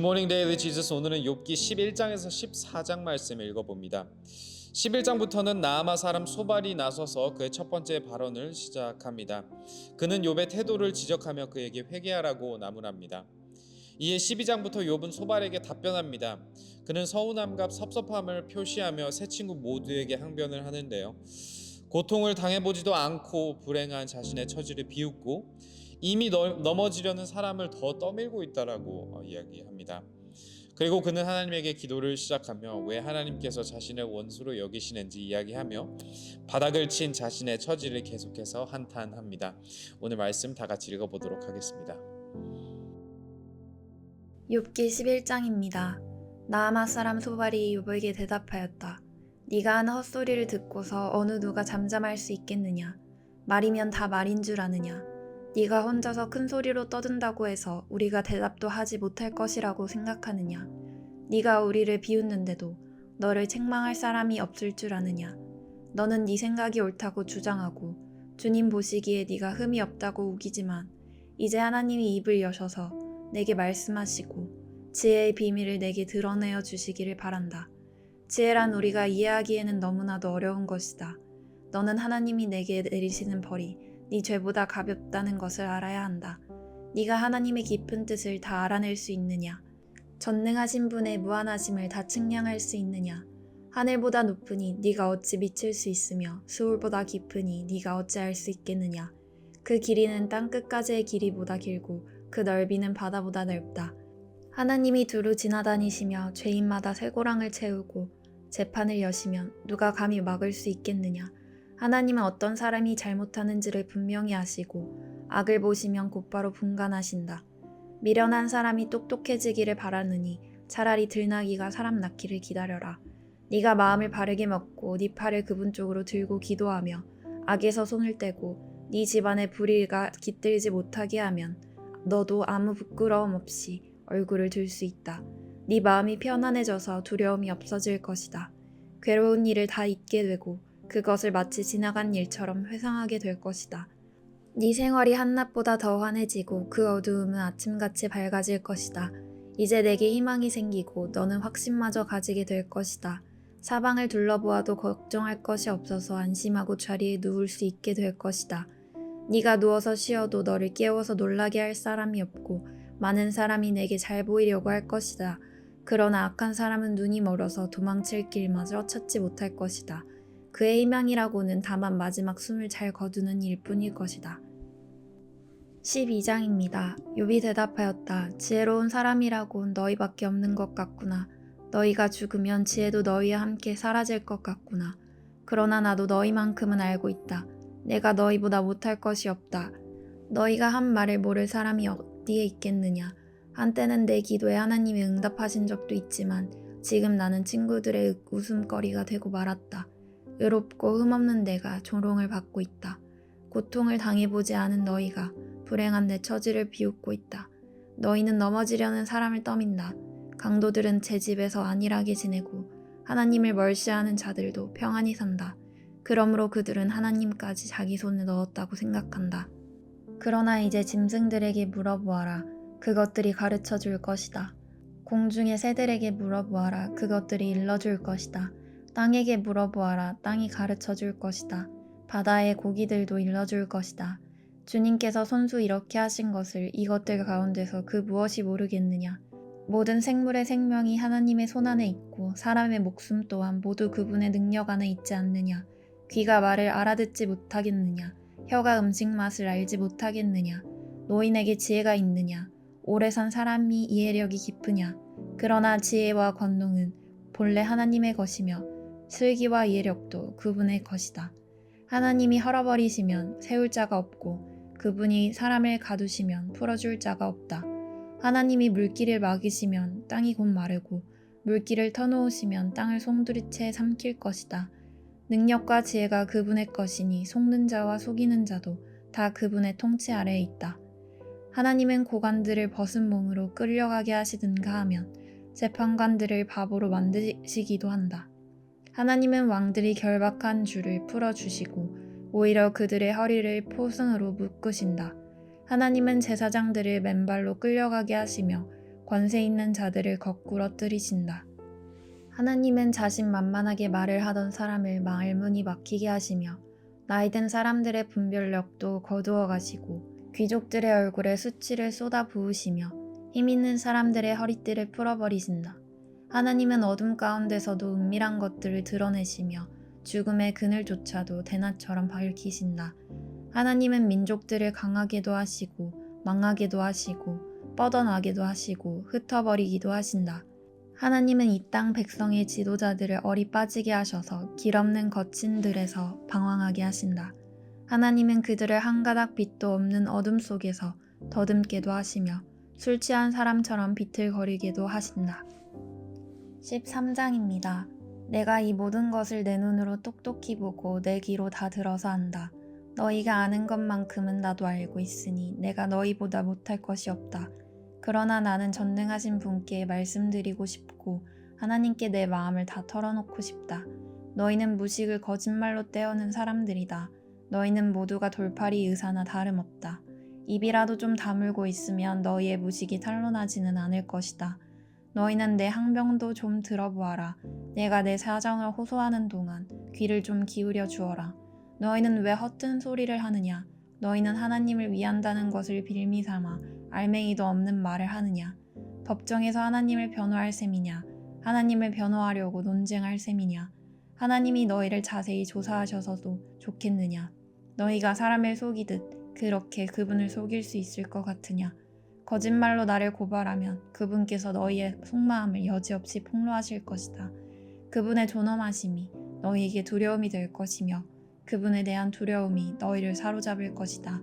굿모닝 데일리 지저스 오늘은 욥기 11장에서 14장 말씀 읽어봅니다. 11장부터는 나아마 사람 소발이 나서서 그의 첫 번째 발언을 시작합니다. 그는 욥의 태도를 지적하며 그에게 회개하라고 나무랍니다. 이에 12장부터 욥은 소발에게 답변합니다. 그는 서운함과 섭섭함을 표시하며 세 친구 모두에게 항변을 하는데요. 고통을 당해보지도 않고 불행한 자신의 처지를 비웃고 이미 넘- 넘어지려는 사람을 더 떠밀고 있다라고 어, 이야기합니다. 그리고 그는 하나님에게 기도를 시작하며 왜 하나님께서 자신을 원수로 여기시는지 이야기하며 바닥을 친 자신의 처지를 계속해서 한탄합니다. 오늘 말씀 다 같이 읽어보도록 하겠습니다. 욥기 11장입니다. 나아마 사람 소발이 욥에게 대답하였다. 네가 하는 헛소리를 듣고서 어느 누가 잠잠할 수 있겠느냐? 말이면 다 말인 줄 아느냐? 네가 혼자서 큰 소리로 떠든다고 해서 우리가 대답도 하지 못할 것이라고 생각하느냐? 네가 우리를 비웃는데도 너를 책망할 사람이 없을 줄 아느냐? 너는 네 생각이 옳다고 주장하고 주님 보시기에 네가 흠이 없다고 우기지만 이제 하나님이 입을 여셔서 내게 말씀하시고 지혜의 비밀을 내게 드러내어 주시기를 바란다. 지혜란 우리가 이해하기에는 너무나도 어려운 것이다. 너는 하나님이 내게 내리시는 벌이 네 죄보다 가볍다는 것을 알아야 한다. 네가 하나님의 깊은 뜻을 다 알아낼 수 있느냐? 전능하신 분의 무한하심을 다 측량할 수 있느냐? 하늘보다 높으니 네가 어찌 미칠 수 있으며 수울보다 깊으니 네가 어찌 알수 있겠느냐? 그 길이는 땅 끝까지의 길이보다 길고 그 넓이는 바다보다 넓다. 하나님이 두루 지나다니시며 죄인마다 쇠고랑을 채우고 재판을 여시면 누가 감히 막을 수 있겠느냐? 하나님은 어떤 사람이 잘못하는지를 분명히 아시고 악을 보시면 곧바로 분간하신다. 미련한 사람이 똑똑해지기를 바라느니 차라리 들나귀가 사람 낳기를 기다려라. 네가 마음을 바르게 먹고 네 팔을 그분 쪽으로 들고 기도하며 악에서 손을 떼고 네 집안의 불의가 깃들지 못하게 하면 너도 아무 부끄러움 없이 얼굴을 들 수 있다. 네 마음이 편안해져서 두려움이 없어질 것이다. 괴로운 일을 다 잊게 되고 그것을 마치 지나간 일처럼 회상하게 될 것이다. 네 생활이 한낮보다 더 환해지고 그 어두움은 아침같이 밝아질 것이다. 이제 내게 희망이 생기고 너는 확신마저 가지게 될 것이다. 사방을 둘러보아도 걱정할 것이 없어서 안심하고 자리에 누울 수 있게 될 것이다. 네가 누워서 쉬어도 너를 깨워서 놀라게 할 사람이 없고 많은 사람이 내게 잘 보이려고 할 것이다. 그러나 악한 사람은 눈이 멀어서 도망칠 길마저 찾지 못할 것이다. 그의 희망이라고는 다만 마지막 숨을 잘 거두는 일뿐일 것이다. 12장입니다. 욥이 대답하였다. 지혜로운 사람이라곤 너희밖에 없는 것 같구나. 너희가 죽으면 지혜도 너희와 함께 사라질 것 같구나. 그러나 나도 너희만큼은 알고 있다. 내가 너희보다 못할 것이 없다. 너희가 한 말을 모를 사람이 어디에 있겠느냐. 한때는 내 기도에 하나님이 응답하신 적도 있지만 지금 나는 친구들의 웃음거리가 되고 말았다. 의롭고 흠없는 내가 조롱을 받고 있다. 고통을 당해보지 않은 너희가 불행한 내 처지를 비웃고 있다. 너희는 넘어지려는 사람을 떠민다. 강도들은 제 집에서 안일하게 지내고 하나님을 멀시하는 자들도 평안히 산다. 그러므로 그들은 하나님까지 자기 손을 넣었다고 생각한다. 그러나 이제 짐승들에게 물어보아라. 그것들이 가르쳐 줄 것이다. 공중의 새들에게 물어보아라. 그것들이 일러 줄 것이다. 땅에게 물어보아라. 땅이 가르쳐 줄 것이다. 바다의 고기들도 일러줄 것이다. 주님께서 손수 이렇게 하신 것을 이것들 가운데서 그 무엇이 모르겠느냐. 모든 생물의 생명이 하나님의 손 안에 있고 사람의 목숨 또한 모두 그분의 능력 안에 있지 않느냐. 귀가 말을 알아듣지 못하겠느냐. 혀가 음식 맛을 알지 못하겠느냐. 노인에게 지혜가 있느냐. 오래 산 사람이 이해력이 깊으냐. 그러나 지혜와 권능은 본래 하나님의 것이며 슬기와 이해력도 그분의 것이다. 하나님이 헐어버리시면 세울 자가 없고 그분이 사람을 가두시면 풀어줄 자가 없다. 하나님이 물길을 막으시면 땅이 곧 마르고 물길을 터놓으시면 땅을 송두리째 삼킬 것이다. 능력과 지혜가 그분의 것이니 속는 자와 속이는 자도 다 그분의 통치 아래에 있다. 하나님은 고관들을 벗은 몸으로 끌려가게 하시든가 하면 재판관들을 바보로 만드시기도 한다. 하나님은 왕들이 결박한 줄을 풀어주시고 오히려 그들의 허리를 포승으로 묶으신다. 하나님은 제사장들을 맨발로 끌려가게 하시며 권세 있는 자들을 거꾸로 뜨리신다. 하나님은 자신만만하게 말을 하던 사람을 말문이 막히게 하시며 나이든 사람들의 분별력도 거두어 가시고 귀족들의 얼굴에 수치를 쏟아 부으시며 힘 있는 사람들의 허리띠를 풀어버리신다. 하나님은 어둠 가운데서도 은밀한 것들을 드러내시며 죽음의 그늘조차도 대낮처럼 밝히신다. 하나님은 민족들을 강하게도 하시고 망하게도 하시고 뻗어나게도 하시고 흩어버리기도 하신다. 하나님은 이 땅 백성의 지도자들을 어리 빠지게 하셔서 길 없는 거친 들에서 방황하게 하신다. 하나님은 그들을 한 가닥 빛도 없는 어둠 속에서 더듬게도 하시며 술 취한 사람처럼 비틀거리게도 하신다. 13장입니다. 내가 이 모든 것을 내 눈으로 똑똑히 보고 내 귀로 다 들어서 안다. 너희가 아는 것만큼은 나도 알고 있으니 내가 너희보다 못할 것이 없다. 그러나 나는 전능하신 분께 말씀드리고 싶고 하나님께 내 마음을 다 털어놓고 싶다. 너희는 무식을 거짓말로 떼어는 사람들이다. 너희는 모두가 돌팔이 의사나 다름없다. 입이라도 좀 다물고 있으면 너희의 무식이 탄로나지는 않을 것이다. 너희는 내 항병도 좀 들어보아라. 내가 내 사정을 호소하는 동안 귀를 좀 기울여 주어라. 너희는 왜 헛된 소리를 하느냐? 너희는 하나님을 위한다는 것을 빌미 삼아 알맹이도 없는 말을 하느냐? 법정에서 하나님을 변호할 셈이냐? 하나님을 변호하려고 논쟁할 셈이냐? 하나님이 너희를 자세히 조사하셔서도 좋겠느냐? 너희가 사람을 속이듯 그렇게 그분을 속일 수 있을 것 같으냐? 거짓말로 나를 고발하면 그분께서 너희의 속마음을 여지없이 폭로하실 것이다. 그분의 존엄하심이 너희에게 두려움이 될 것이며 그분에 대한 두려움이 너희를 사로잡을 것이다.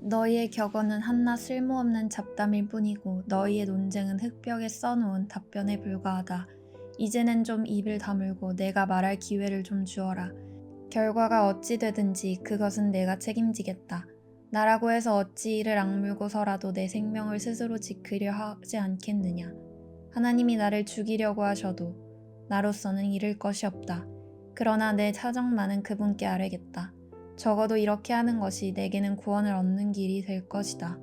너희의 격언은 한낱 쓸모없는 잡담일 뿐이고 너희의 논쟁은 흙벽에 써놓은 답변에 불과하다. 이제는 좀 입을 다물고 내가 말할 기회를 좀 주어라. 결과가 어찌 되든지 그것은 내가 책임지겠다. 나라고 해서 어찌 이를 악물고서라도 내 생명을 스스로 지키려 하지 않겠느냐. 하나님이 나를 죽이려고 하셔도 나로서는 잃을 것이 없다. 그러나 내 사정만은 그분께 아뢰겠다. 적어도 이렇게 하는 것이 내게는 구원을 얻는 길이 될 것이다.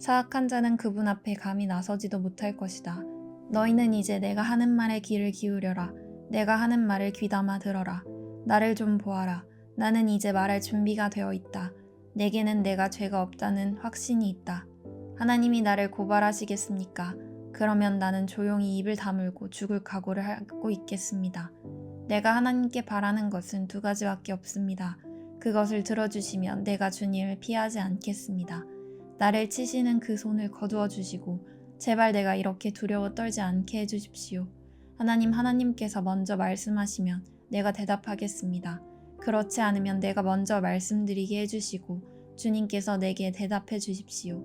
사악한 자는 그분 앞에 감히 나서지도 못할 것이다. 너희는 이제 내가 하는 말에 귀를 기울여라. 내가 하는 말을 귀담아 들어라. 나를 좀 보아라. 나는 이제 말할 준비가 되어 있다. 내게는 내가 죄가 없다는 확신이 있다. 하나님이 나를 고발하시겠습니까? 그러면 나는 조용히 입을 다물고 죽을 각오를 하고 있겠습니다. 내가 하나님께 바라는 것은 두 가지밖에 없습니다. 그것을 들어주시면 내가 주님을 피하지 않겠습니다. 나를 치시는 그 손을 거두어 주시고 제발 내가 이렇게 두려워 떨지 않게 해주십시오. 하나님 하나님께서 먼저 말씀하시면 내가 대답하겠습니다. 그렇지 않으면 내가 먼저 말씀드리게 해주시고 주님께서 내게 대답해 주십시오.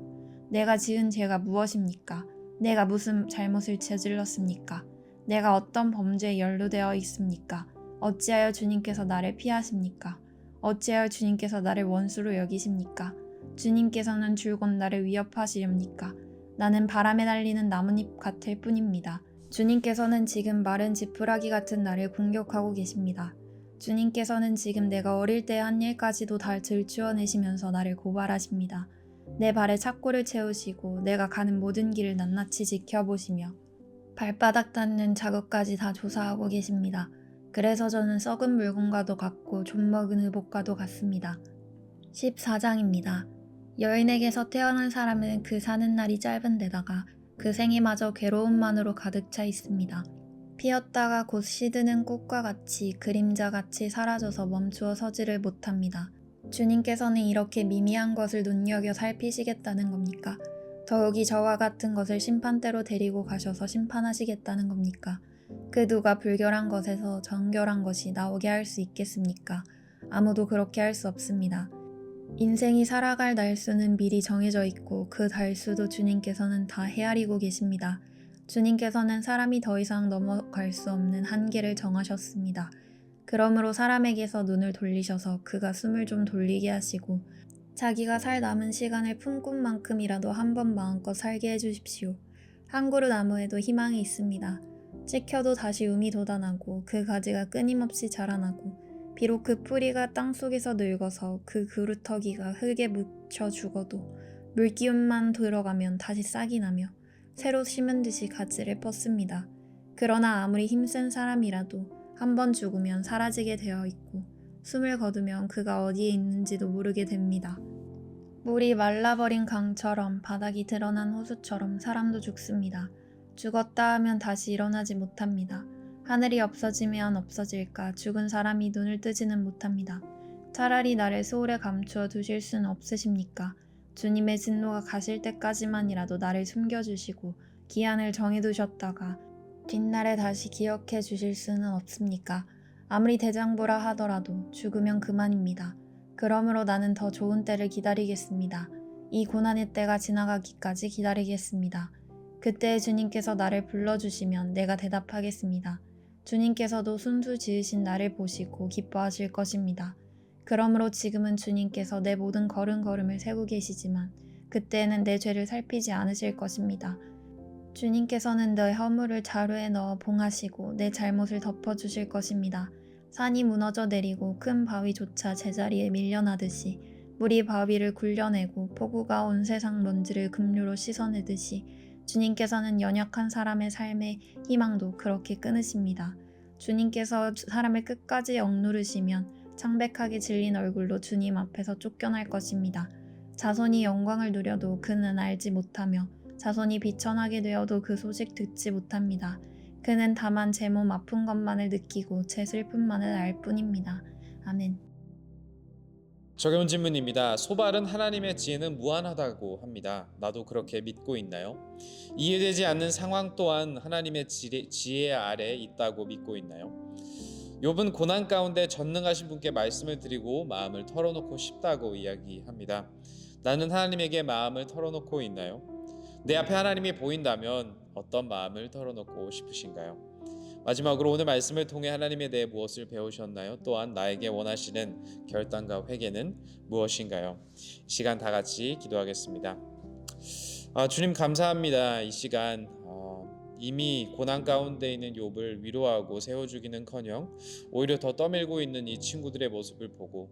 내가 지은 죄가 무엇입니까? 내가 무슨 잘못을 저질렀습니까? 내가 어떤 범죄에 연루되어 있습니까? 어찌하여 주님께서 나를 피하십니까? 어찌하여 주님께서 나를 원수로 여기십니까? 주님께서는 줄곧 나를 위협하시렵니까? 나는 바람에 날리는 나뭇잎 같을 뿐입니다. 주님께서는 지금 마른 지푸라기 같은 나를 공격하고 계십니다. 주님께서는 지금 내가 어릴 때 한 일까지도 다 들추어내시면서 나를 고발하십니다. 내 발에 착고를 채우시고 내가 가는 모든 길을 낱낱이 지켜보시며 발바닥 닿는 자국까지 다 조사하고 계십니다. 그래서 저는 썩은 물건과도 같고 좀먹은 의복과도 같습니다. 14장입니다. 여인에게서 태어난 사람은 그 사는 날이 짧은 데다가 그 생이마저 괴로움만으로 가득 차 있습니다. 피었다가 곧 시드는 꽃과 같이 그림자같이 사라져서 멈추어 서지를 못합니다. 주님께서는 이렇게 미미한 것을 눈여겨 살피시겠다는 겁니까? 더욱이 저와 같은 것을 심판대로 데리고 가셔서 심판하시겠다는 겁니까? 그 누가 불결한 것에서 정결한 것이 나오게 할 수 있겠습니까? 아무도 그렇게 할 수 없습니다. 인생이 살아갈 날수는 미리 정해져 있고 그 달수도 주님께서는 다 헤아리고 계십니다. 주님께서는 사람이 더 이상 넘어갈 수 없는 한계를 정하셨습니다. 그러므로 사람에게서 눈을 돌리셔서 그가 숨을 좀 돌리게 하시고 자기가 살 남은 시간을 품꾼 만큼이라도 한 번 마음껏 살게 해주십시오. 한 그루 나무에도 희망이 있습니다. 찍혀도 다시 um이 돋아나고 그 가지가 끊임없이 자라나고 비록 그 뿌리가 땅 속에서 늙어서 그 그루터기가 흙에 묻혀 죽어도 물기운만 들어가면 다시 싹이 나며 새로 심은 듯이 가지를 뻗습니다. 그러나 아무리 힘센 사람이라도 한 번 죽으면 사라지게 되어 있고 숨을 거두면 그가 어디에 있는지도 모르게 됩니다. 물이 말라버린 강처럼 바닥이 드러난 호수처럼 사람도 죽습니다. 죽었다 하면 다시 일어나지 못합니다. 하늘이 없어지면 없어질까 죽은 사람이 눈을 뜨지는 못합니다. 차라리 나를 소울에 감추어 두실 수는 없으십니까? 주님의 진노가 가실 때까지만이라도 나를 숨겨주시고 기한을 정해두셨다가 뒷날에 다시 기억해 주실 수는 없습니까? 아무리 대장부라 하더라도 죽으면 그만입니다. 그러므로 나는 더 좋은 때를 기다리겠습니다. 이 고난의 때가 지나가기까지 기다리겠습니다. 그때 주님께서 나를 불러주시면 내가 대답하겠습니다. 주님께서도 순수 지으신 나를 보시고 기뻐하실 것입니다. 그러므로 지금은 주님께서 내 모든 걸음걸음을 세고 계시지만 그때는 내 죄를 살피지 않으실 것입니다. 주님께서는 내 허물을 자루에 넣어 봉하시고 내 잘못을 덮어주실 것입니다. 산이 무너져 내리고 큰 바위조차 제자리에 밀려나듯이 물이 바위를 굴려내고 폭우가 온 세상 먼지를 급류로 씻어내듯이 주님께서는 연약한 사람의 삶의 희망도 그렇게 끊으십니다. 주님께서 사람을 끝까지 억누르시면 창백하게 질린 얼굴로 주님 앞에서 쫓겨날 것입니다. 자손이 영광을 누려도 그는 알지 못하며 자손이 비천하게 되어도 그 소식 듣지 못합니다. 그는 다만 제 몸 아픈 것만을 느끼고 제 슬픔만을 알 뿐입니다. 아멘. 적용 질문입니다. 소발은 하나님의 지혜는 무한하다고 합니다. 나도 그렇게 믿고 있나요? 이해되지 않는 상황 또한 하나님의 지혜, 아래 있다고 믿고 있나요? 욥은 고난 가운데 전능하신 분께 말씀을 드리고 마음을 털어놓고 싶다고 이야기합니다. 나는 하나님에게 마음을 털어놓고 있나요? 내 앞에 하나님이 보인다면 어떤 마음을 털어놓고 싶으신가요? 마지막으로 오늘 말씀을 통해 하나님에 대해 무엇을 배우셨나요? 또한 나에게 원하시는 결단과 회개는 무엇인가요? 이 시간 다 같이 기도하겠습니다. 아, 주님 감사합니다. 이 시간 어, 이미 고난 가운데 있는 욥을 위로하고 세워주기는커녕 오히려 더 떠밀고 있는 이 친구들의 모습을 보고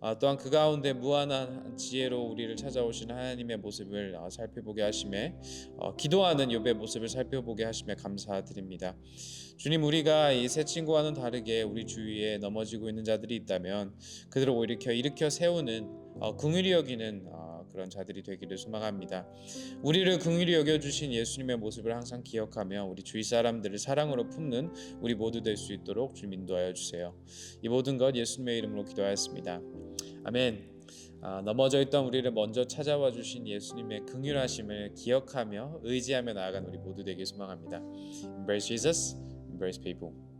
아, 또한 그 가운데 무한한 지혜로 우리를 찾아오시는 하나님의 모습을 어, 살펴보게 하심에 어, 기도하는 욥의 모습을 살펴보게 하심에 감사드립니다. 주님 우리가 이세 친구와는 다르게 우리 주위에 넘어지고 있는 자들이 있다면 그들을 오히려 일으켜 세우는 어, 긍휼히 여기는 어, 그런 자들이 되기를 소망합니다. 우리를 긍휼히 여겨 주신 예수님의 모습을 항상 기억하며 우리 주위 사람들을 사랑으로 품는 우리 모두 될 수 있도록 주님 인도하여 주세요. 이 모든 것 예수님의 이름으로 기도하였습니다. 아멘. 아, 넘어져 있던 우리를 먼저 찾아와 주신 예수님의 긍휼하심을 기억하며 의지하며 나아간 우리 모두 되길 소망합니다. Embrace Jesus, embrace people.